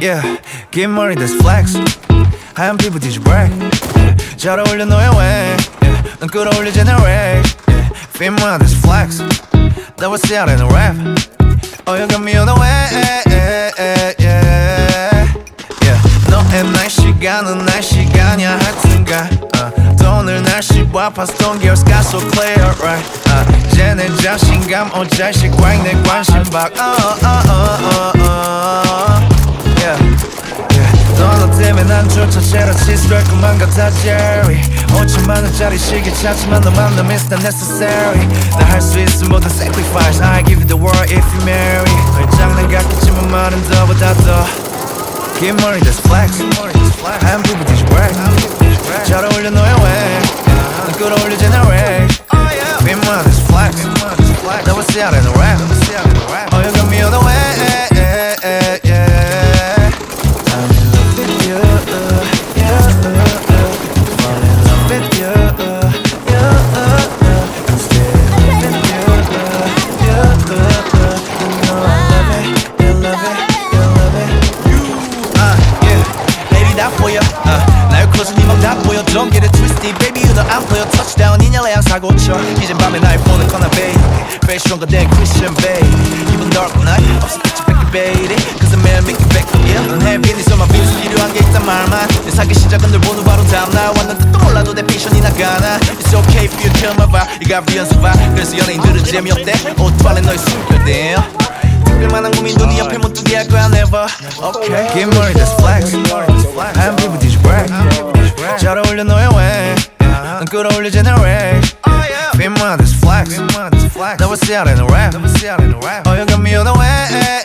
Yeah, 긴 머리 that's flex 하얀 피부 뒤지 brag yeah, 잘 어울려 너의 way yeah, 넌 끌어올려 generate yeah, fit 모양 that's flex That was out in a rap Oh you got me on the way 날씨가 넌 날씨가냐 하여튼가 uh, 또 오늘 날씨 봐 past don't get sky so clear right uh, 이제 내 자신감 오 자식 꽉내 관심 박 oh, oh, oh, oh, oh. Yeah, yeah. 너너 때문에 난 조차 제라치 쏠 것만 같아 Jerry 5천만 원짜리 시계 찾지만 너 만남 is not necessary 나 할 수 있어 모든 sacrifice I give you the world if you marry 널 장난 같겠지만 말은 너보다 더긴 머리 that's flex 하얀 피부 뒤지 brag 잘 어울려 너의 way 넌 끌어올려 generate 빈머리 that's flex That was out in the rap Don't get it twisted, baby. You know I'm 보여. Touchdown, 이냐 레앙 사고 쳐. 이젠 밤에 날 보는 거나 baby. Face stronger than Christian baby. even dark night 없었겠지 뺏기 baby. Cause I'm man make it back yeah. 넌네 손만 빌수 필요한 게 있단 말만. 내 사기 시작은 늘 보는 바로 다음날 왔는 뜻도 몰라도 내 패션이 나가나. It's okay if you kill my vibe. You got real survive. 그래서 연예인들은 재미없대. 옷 발에 너의 숨결대. 특별만한 고민도 네 옆에 못 두게 할 거야 never Okay 긴 머리 that's flex 하 끌어올려 generate 빈 모양 that's flex That was out in a rap Oh you got me on the way